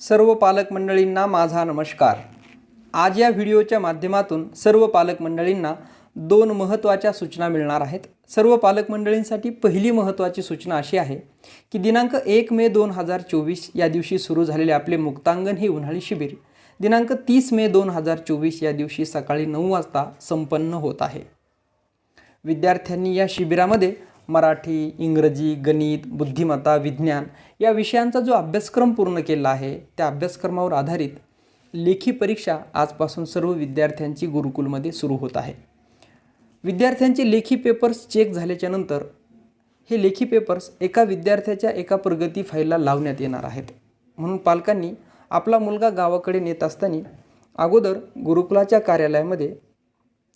सर्व पालक मंडळींना माझा नमस्कार. आज या व्हिडिओच्या माध्यमातून सर्व पालक मंडळींना दोन महत्त्वाच्या सूचना मिळणार आहेत. सर्व पालक मंडळींसाठी पहिली महत्त्वाची सूचना अशी आहे की दिनांक एक मे दोन हजार चोवीस या दिवशी सुरू झालेले आपले मुक्तांगण हे उन्हाळी शिबिर दिनांक तीस मे दोन हजार चोवीस या दिवशी सकाळी नऊ वाजता संपन्न होत आहे. विद्यार्थ्यांनी या शिबिरामध्ये मराठी इंग्रजी गणित बुद्धिमत्ता विज्ञान या विषयांचा जो अभ्यासक्रम पूर्ण केला आहे त्या अभ्यासक्रमावर आधारित लेखी परीक्षा आजपासून सर्व विद्यार्थ्यांची गुरुकुलमध्ये सुरू होत आहे. विद्यार्थ्यांचे लेखी पेपर्स चेक झाल्याच्यानंतर हे लेखी पेपर्स एका विद्यार्थ्याच्या एका प्रगती फाईलला लावण्यात येणार आहेत. म्हणून पालकांनी आपला मुलगा गावाकडे नेत असताना अगोदर गुरुकुलाच्या कार्यालयामध्ये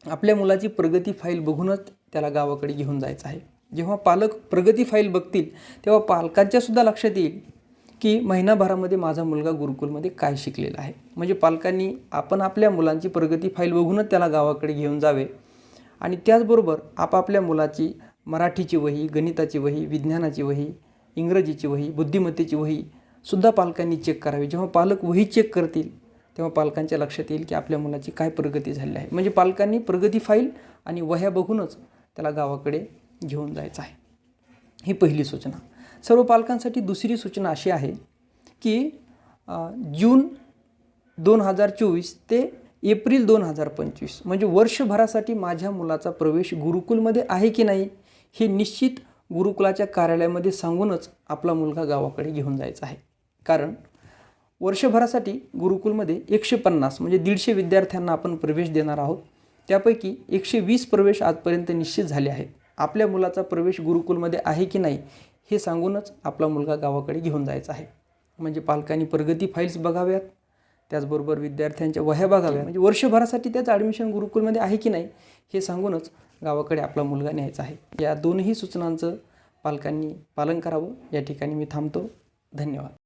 आपल्या मुलाची प्रगती फाईल बघूनच त्याला गावाकडे घेऊन जायचं आहे. जेव्हा पालक प्रगती फाईल बघतील तेव्हा पालकांच्या सुद्धा लक्षात येईल की महिनाभरामध्ये माझा मुलगा गुरुकुलमध्ये काय शिकलेला आहे. म्हणजे पालकांनी आपण आपल्या मुलांची प्रगती फाईल बघूनच त्याला गावाकडे घेऊन जावे आणि त्याचबरोबर आपापल्या मुलाची मराठीची वही गणिताची वही विज्ञानाची वही इंग्रजीची वही बुद्धिमत्तेची वही सुद्धा पालकांनी चेक करावी. जेव्हा पालक वही चेक करतील तेव्हा पालकांच्या लक्षात येईल की आपल्या मुलाची काय प्रगती झाली आहे. म्हणजे पालकांनी प्रगती फाईल आणि वह्या बघूनच त्याला गावाकडे घेऊन जायचं आहे. ही पहिली सूचना. सर्व पालकांसाठी दुसरी सूचना अशी आहे की जून दोन हजार चोवीस ते एप्रिल दोन हजार पंचवीस म्हणजे वर्षभरासाठी माझ्या मुलाचा प्रवेश गुरुकुलमध्ये आहे की नाही हे निश्चित गुरुकुलाच्या कार्यालयामध्ये सांगूनच आपला मुलगा गावाकडे घेऊन जायचा आहे. कारण वर्षभरासाठी गुरुकुलमध्ये एकशे पन्नास म्हणजे दीडशे विद्यार्थ्यांना आपण प्रवेश देणार आहोत. त्यापैकी एकशे वीस प्रवेश आजपर्यंत निश्चित झाले आहेत. आपल्या मुलाचा प्रवेश गुरुकुलमध्ये आहे की नाही हे सांगूनच आपला मुलगा गावाकडे घेऊन जायचा आहे. म्हणजे पालकांनी प्रगती फाईल्स बघाव्यात त्याचबरोबर विद्यार्थ्यांच्या वह्या बघाव्या म्हणजे वर्षभरासाठी त्याचं ॲडमिशन गुरुकुलमध्ये आहे की नाही हे सांगूनच गावाकडे आपला मुलगा न्यायचा आहे. या दोनही सूचनांचं पालकांनी पालन करावं. या ठिकाणी मी थांबतो. धन्यवाद.